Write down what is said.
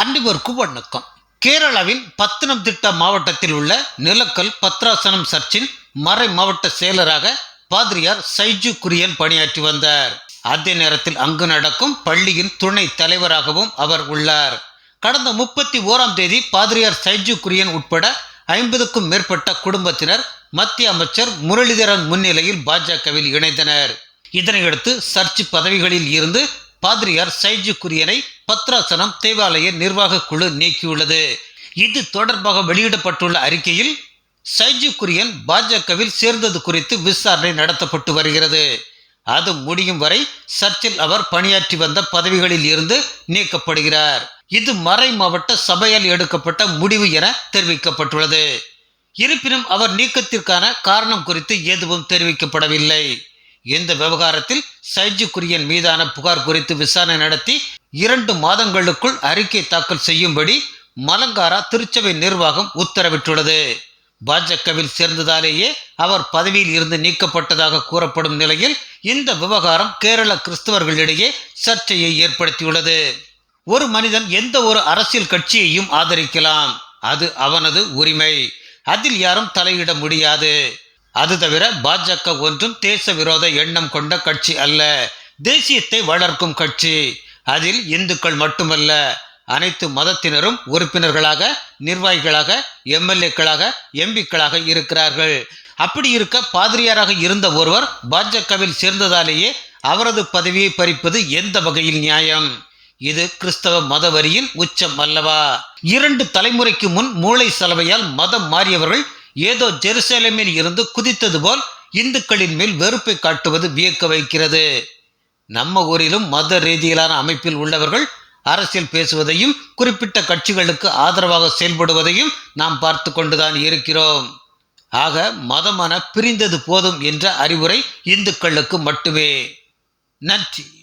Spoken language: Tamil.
அன்னிவருக்கும் வணக்கம் கேரளாவின் பத்தனம்திட்ட மாவட்டத்தில் உள்ள நிலக்கல் பத்ராசனம் சர்ச்சின் மறை மாவட்ட செயலராக பாதிரியார் சைஜு குரியன் பணியாற்றி வந்தார். அதே நேரத்தில் அங்கு நடக்கும் பள்ளியின் துணை தலைவராகவும் அவர் உள்ளார். கடந்த முப்பத்தி ஓராம் தேதி பாதிரியார் சைஜு குரியன் உட்பட ஐம்பதுக்கும் மேற்பட்ட குடும்பத்தினர் மத்திய அமைச்சர் முரளிதரன் முன்னிலையில் பாஜகவில் இணைந்தனர். இதனையடுத்து சர்ச் பதவிகளில் இருந்து பாதிரியார் சைஜு குரியனை பத்ராசனம் தேவாலய நிர்வாக குழு நீக்கியுள்ளது. இது தொடர்பாக வெளியிடப்பட்டுள்ள அறிக்கையில் சைஜி குரியன் பாஜகவில் சேர்ந்தது குறித்து விசாரணை நடத்தப்பட்டு வருகிறது. அது முடியும் வரை சர்ச்சில் அவர் பணியாற்றி வந்த பதவிகளில் இருந்து நீக்கப்படுகிறார். இது மறை மாவட்ட சபையால் எடுக்கப்பட்ட முடிவு என தெரிவிக்கப்பட்டுள்ளது. இருப்பினும் அவர் நீக்கத்திற்கான காரணம் குறித்து எதுவும் தெரிவிக்கப்படவில்லை. இந்த விவகாரத்தில் சைஜி குரியன் மீதான புகார் குறித்து விசாரணை நடத்தி இரண்டு மாதங்களுக்குள் அறிக்கை தாக்கல் செய்யும்படி மலங்காரா திருச்சபை நிர்வாகம் உத்தரவிட்டுள்ளது. பாஜகவில் சேர்ந்ததாலேயே அவர் பதவியில் இருந்து நீக்கப்பட்டதாக கூறப்படும் நிலையில் இந்த விவகாரம் கேரள கிறிஸ்தவர்களிடையே சர்ச்சையை ஏற்படுத்தியுள்ளது. ஒரு மனிதன் எந்த ஒரு அரசியல் கட்சியையும் ஆதரிக்கலாம். அது அவனது உரிமை. அதில் யாரும் தலையிட முடியாது. அது தவிர பாஜக ஒன்றும் தேச விரோத எண்ணம் கொண்ட கட்சி அல்ல. தேசியத்தை வளர்க்கும் கட்சி. அதில் இந்துக்கள் மட்டுமல்ல அனைத்து மதத்தினரும் உறுப்பினர்களாக நிர்வாகிகளாக எம்எல்ஏக்களாக எம்பிக்களாக இருக்கிறார்கள். அப்படி இருக்க பாதிரியாராக இருந்த ஒருவர் பாஜகவில் சேர்ந்ததாலேயே அவரது பதவியை பறிப்பது எந்த வகையில் நியாயம்? இது கிறிஸ்தவ மதவரியின் உச்சம் அல்லவா? இரண்டு தலைமுறைக்கு முன் மூளை சலவையால் மதம் மாறியவர்கள் ஏதோ ஜெருசலேமில் இருந்து குதித்தது போல் இந்துக்களின் மேல் வெறுப்பை காட்டுவது வியக்க வைக்கிறது. நம்ம ஊரிலும் மத ரீதியிலான அமைப்பில் உள்ளவர்கள் அரசியல் பேசுவதையும் குறிப்பிட்ட கட்சிகளுக்கு ஆதரவாக செயல்படுவதையும் நாம் பார்த்து கொண்டுதான் இருக்கிறோம். ஆக மதமான பிரிந்தது போதும் என்ற அறிவுரை இந்துக்களுக்கு மட்டுமே. நன்றி.